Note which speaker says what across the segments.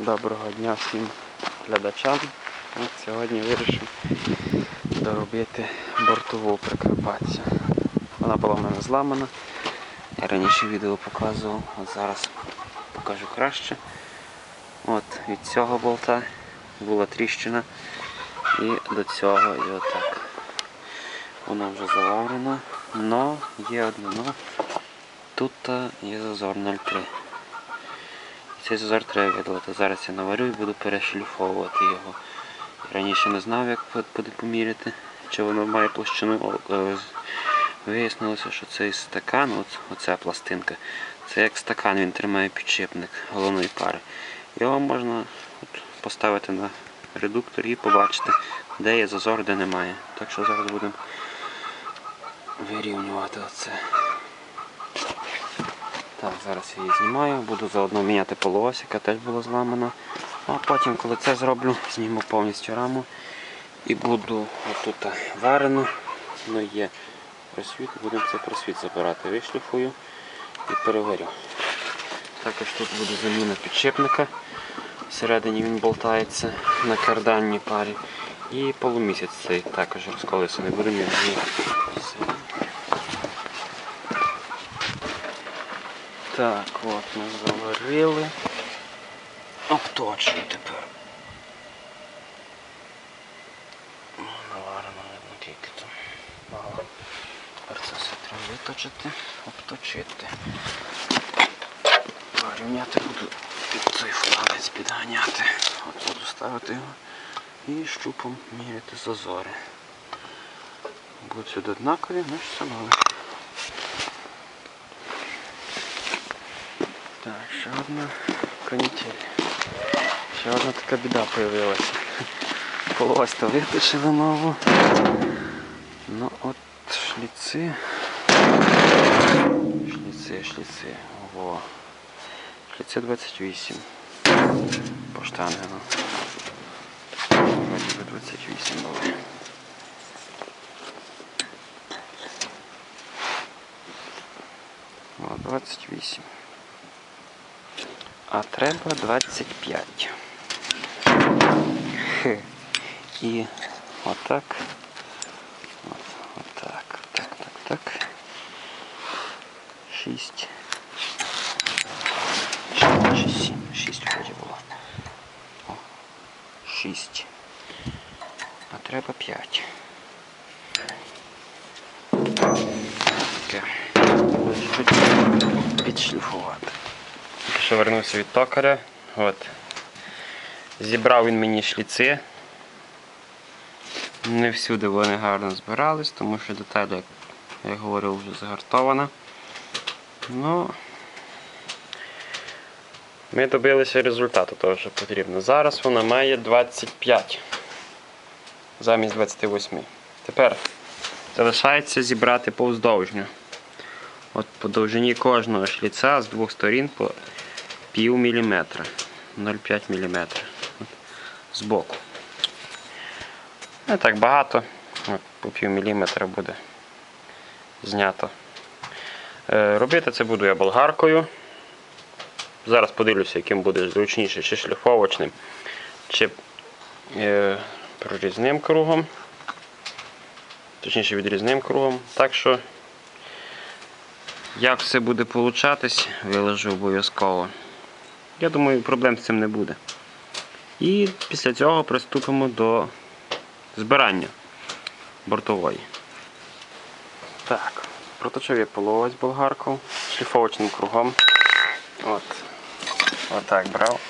Speaker 1: Доброго дня всім глядачам. От сьогодні вирішив доробити бортову Прикарпаття. Вона була в мене зламана. Я раніше відео показував, от зараз покажу краще. От від цього болта була тріщина і до цього і отак. Вона вже заварена, но є одне но. Тут е, є зазор 0,3. Цей зазор треба видалити. Зараз я наварю і буду перешліфовувати його. Раніше не знав, як буде поміряти, чи воно має площину. Е, Вияснилося, що цей стакан, оця пластинка, це як стакан, він тримає підшипник головної пари. Його можна поставити на редуктор і побачити, де є зазор, де немає. Так що зараз будемо вирівнювати оце. Так, зараз я її знімаю, буду заодно міняти полуось, яка теж була зламана. А потім, коли це зроблю, зніму повністю раму і буду отут варено, ну є просвіт, будемо цей просвіт забирати. Вишліфую і переварю. Також тут буде заміна підшипника. Всередині він болтається на карданній парі. І полумісяць цей також розколився, будемо його Так, от ми заварили. Обточую тепер. Наварено видно тільки там. Тепер це все треба виточити, обточити. Порівняти буду під цей фланець підганяти. От буду ставити його і щупом міряти зазори. Будуть сюди однакові, значить все добре. Так, ще одна канітель. Ще одна така біда появилася. Полось то виточили нову. Ну от шліци. Шліци, шліци. Во. Шліци 28. По штангену. Вроді би 28 були. О, 28. А треба 25. Хе. І отак. От, отак, так, так, так. 6. 6, 7. 6 вроді було. О, 6. А треба 5. Таке. Підшліфувати. Що вернувся від токаря. От. Зібрав він мені шліци. Не всюди вони гарно збирались, тому що деталь, як я говорив, вже загартована. Ну, ми добилися результату того, що потрібно. Зараз вона має 25 замість 28. Тепер залишається зібрати повздовжню. От по довжині кожного шліця з двох сторін по пів міліметра. 0,5 міліметра. От, Збоку. Не так багато. По пів міліметра буде знято. Е, робити це буду я болгаркою. Зараз подивлюся, яким буде зручніше, чи шліфовочним, чи е, прорізним кругом. Точніше відрізним кругом. Так що як все буде получатись, виложу обов'язково. Я думаю, проблем з цим не буде. І після цього приступимо до збирання бортової. Так, проточив я половець болгарку шліфовочним кругом. От. Отак брав.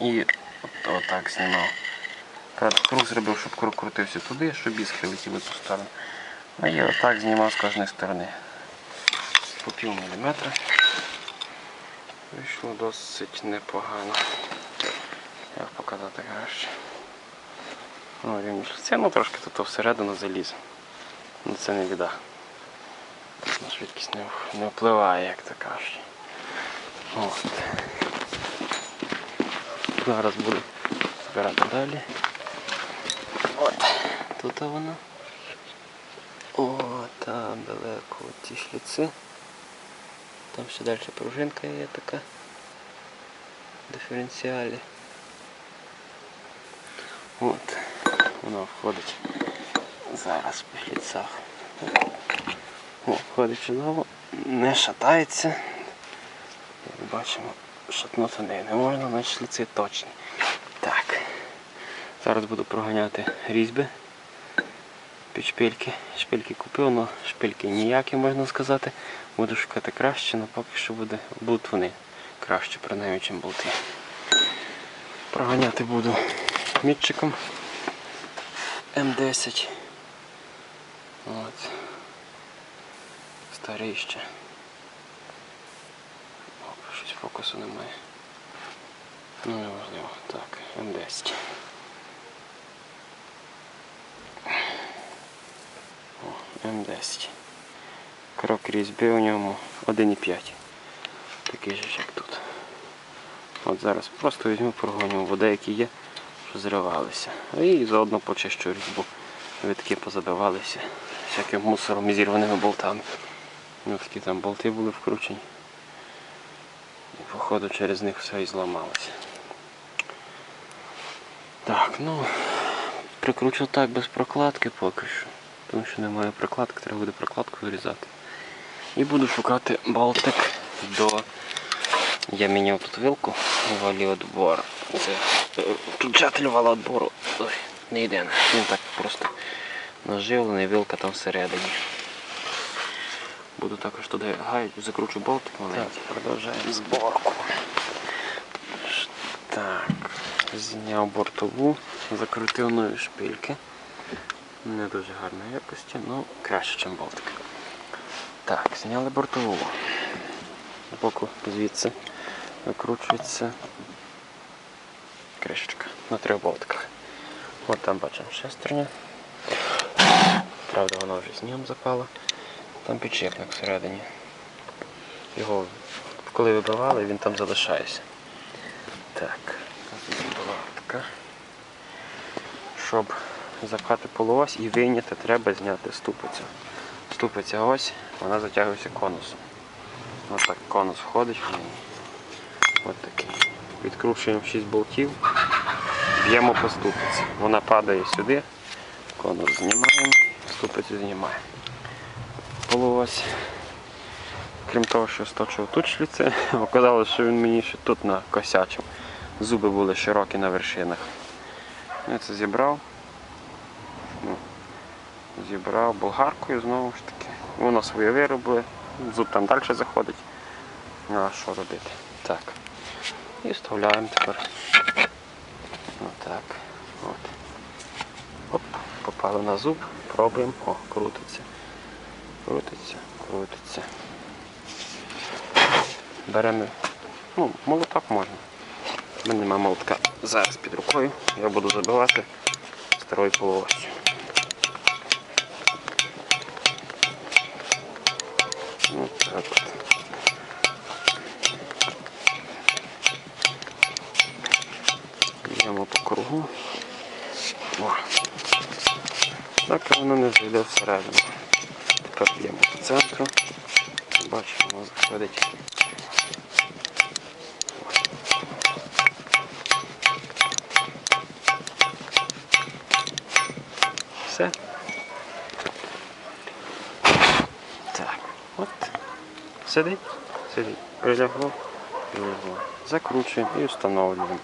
Speaker 1: І от, отак знімав. Правда, круг зробив, щоб круг крутився туди, щоб іскри летіли ту сторону. А я отак знімав з кожної сторони. По пів міліметра. Вийшло досить непогано. Як показати краще. О, рівні шліця, ну трошки тут всередину заліз. Ну це не біда. На швидкість не, не впливає, як то кажуть. От. Зараз буду збирати далі. От. Тут воно. О, там далеко ті шліци. Там ще далі пружинка є така. Диференціалі. От, воно входить зараз по шліцах. О, входить чудово, не шатається. Як бачимо, шатнути неї не можна, значить шліци точні. Так. Зараз буду проганяти різьби під шпильки. Шпильки купив, але шпильки ніякі, можна сказати. Буду шукати краще, але поки що буде, будуть вони краще, принаймні, ніж болти. Проганяти буду мітчиком М10. От. Старий ще. О, щось фокусу немає. Ну неважливо. Так, М10. М10. Крок різьби у ньому 1,5. Такий же, як тут. От зараз просто візьму, прогоню води, які є, що зривалися. І заодно почищу різьбу. Витки позабивалися всяким мусором і зірваними болтами. Ну, такі там болти були вкручені. І походу через них все і зламалося. Так, ну прикручу так без прокладки поки що. Тому що немає прокладки, треба буде прокладку вирізати. І буду шукати болтик до. Я міняв тут вилку у валі отбор. Це е, включатель вала отбору. Ой, не йде. Він так просто наживлений, вилка там всередині. Буду також туди гають, закручу болтик маленький. Продовжуємо зборку. Так, зняв бортову, закрутив нові шпильки. Не дуже гарної якості, ну краще, ніж болтик. Так, зняли бортову. Збоку звідси викручується кришечка на трьох болтиках. От там бачимо шестерня. Правда, вона вже снігом запала. Там підшипник всередині. Його коли вибивали, він там залишається. Так, болтка. Щоб запхати полуось і вийняти, треба зняти ступицю. Ступиця ось, вона затягується конусом. Ось так конус входить в неї. Ось такий. Відкручуємо 6 болтів, б'ємо по ступиці. Вона падає сюди, конус знімаємо, ступицю знімаємо. Полуось. Крім того, що сточив тут шліци, оказалось, що він мені ще тут накосячив. Зуби були широкі на вершинах. Я це зібрав. Ну, Зібрав болгаркою знову ж таки. Воно своє виробили. Зуб там далі заходить. Ну а що робити? Так. І вставляємо тепер. Отак. От. Оп, попали на зуб, пробуємо. О, крутиться. Крутиться, крутиться. Беремо. Ну, молоток можна. У мене немає молотка зараз під рукою. Я буду забивати старою полуостю. Б'ємо. О. Так воно не зайде всередину. Тепер б'ємо по центру. Бачимо, воно заходить. Все. Так, от. Сидить, сидить. Прилягло, прилягло. Закручуємо і встановлюємо.